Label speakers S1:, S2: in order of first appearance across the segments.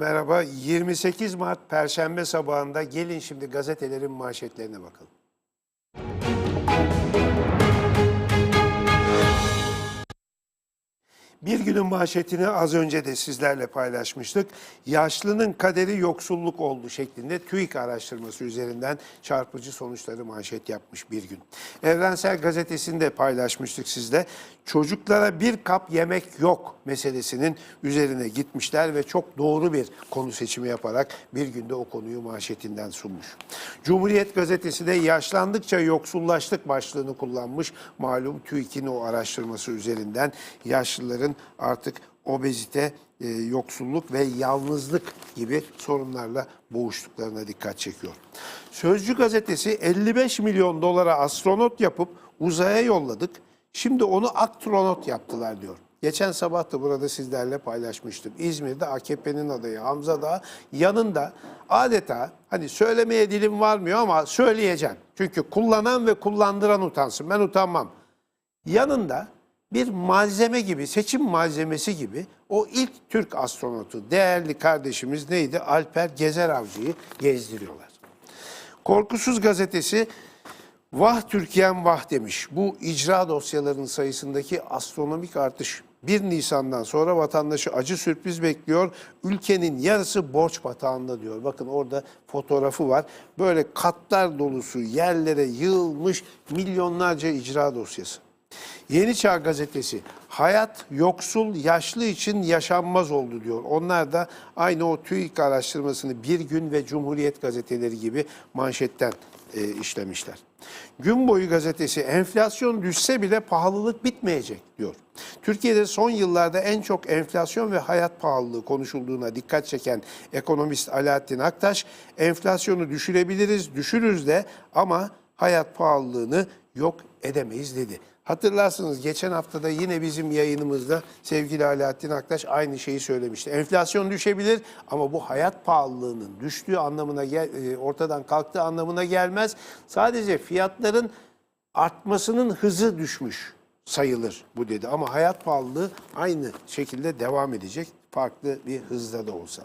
S1: Merhaba. 28 Mart Perşembe sabahında gelin şimdi gazetelerin manşetlerine bakalım. Bir günün manşetini az önce de sizlerle paylaşmıştık. Yaşlının kaderi yoksulluk oldu şeklinde TÜİK araştırması üzerinden çarpıcı sonuçları manşet yapmış bir gün. Evrensel Gazetesi'nde paylaşmıştık sizle. Çocuklara bir kap yemek yok meselesinin üzerine gitmişler ve çok doğru bir konu seçimi yaparak bir günde o konuyu manşetinden sunmuş. Cumhuriyet Gazetesi de yaşlandıkça yoksullaştık başlığını kullanmış. Malum TÜİK'in o araştırması üzerinden yaşlıların artık obezite, e, yoksulluk ve yalnızlık gibi sorunlarla boğuştuklarına dikkat çekiyor. Sözcü gazetesi 55 milyon dolara astronot yapıp uzaya yolladık. Şimdi onu astronot yaptılar diyor. Geçen sabah da burada sizlerle paylaşmıştım. İzmir'de AKP'nin adayı Hamza Dağ yanında adeta hani söylemeye dilim varmıyor ama söyleyeceğim. Çünkü kullanan ve kullandıran utansın. Ben utanmam. Yanında bir malzeme gibi, seçim malzemesi gibi o ilk Türk astronotu, değerli kardeşimiz neydi? Alper Gezer Avcı'yı gezdiriyorlar. Korkusuz gazetesi Vah Türkiye'm vah demiş. Bu icra dosyalarının sayısındaki astronomik artış 1 Nisan'dan sonra vatandaşı acı sürpriz bekliyor. Ülkenin yarısı borç batağında diyor. Bakın orada fotoğrafı var. Böyle katlar dolusu yerlere yığılmış milyonlarca icra dosyası. Yeni Çağ Gazetesi, hayat yoksul, yaşlı için yaşanmaz oldu diyor. Onlar da aynı o TÜİK araştırmasını Bir Gün ve Cumhuriyet gazeteleri gibi manşetten e, işlemişler. Gün boyu gazetesi enflasyon düşse bile pahalılık bitmeyecek diyor. Türkiye'de son yıllarda en çok enflasyon ve hayat pahalılığı konuşulduğuna dikkat çeken ekonomist Alaaddin Aktaş, enflasyonu düşürebiliriz, düşürürüz de ama hayat pahalılığını yok edemeyiz dedi. Hatırlarsınız geçen haftada yine bizim yayınımızda sevgili Alaaddin Aktaş aynı şeyi söylemişti. Enflasyon düşebilir ama bu hayat pahalılığının düştüğü anlamına e, ortadan kalktığı anlamına gelmez. Sadece fiyatların artmasının hızı düşmüş sayılır bu dedi. Ama hayat pahalılığı aynı şekilde devam edecek farklı bir hızda da olsa.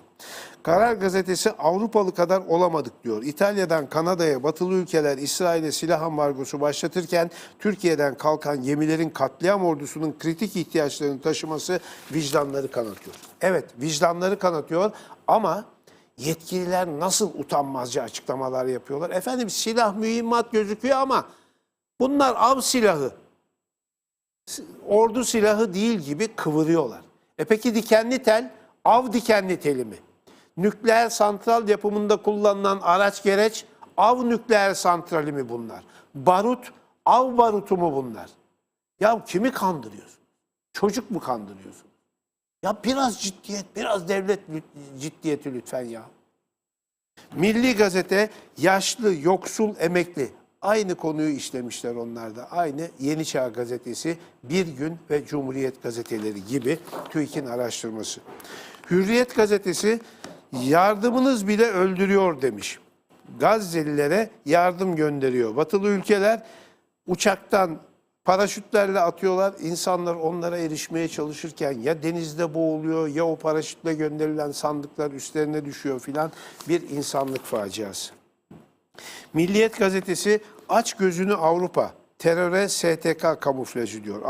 S1: Karar gazetesi Avrupalı kadar olamadık diyor. İtalya'dan Kanada'ya batılı ülkeler İsrail'e silah ambargosu başlatırken Türkiye'den kalkan gemilerin katliam ordusunun kritik ihtiyaçlarını taşıması vicdanları kanatıyor. Evet vicdanları kanatıyor ama yetkililer nasıl utanmazca açıklamalar yapıyorlar. Efendim silah mühimmat gözüküyor ama bunlar av silahı ordu silahı değil gibi kıvırıyorlar. E peki dikenli tel, av dikenli teli mi? Nükleer santral yapımında kullanılan araç gereç, av nükleer santrali mi bunlar? Barut, av barutu mu bunlar? Ya kimi kandırıyorsun? Çocuk mu kandırıyorsun? Ya biraz ciddiyet, biraz devlet ciddiyeti lütfen ya. Milli Gazete yaşlı, yoksul, emekli. Aynı konuyu işlemişler onlar da. Aynı Yeni Çağ Gazetesi, Bir Gün ve Cumhuriyet Gazeteleri gibi TÜİK'in araştırması. Hürriyet Gazetesi yardımınız bile öldürüyor demiş. Gazze'lilere yardım gönderiyor. Batılı ülkeler uçaktan paraşütlerle atıyorlar. İnsanlar onlara erişmeye çalışırken ya denizde boğuluyor ya o paraşütle gönderilen sandıklar üstlerine düşüyor filan bir insanlık faciası. Milliyet gazetesi aç gözünü Avrupa teröre STK kamuflajı diyor.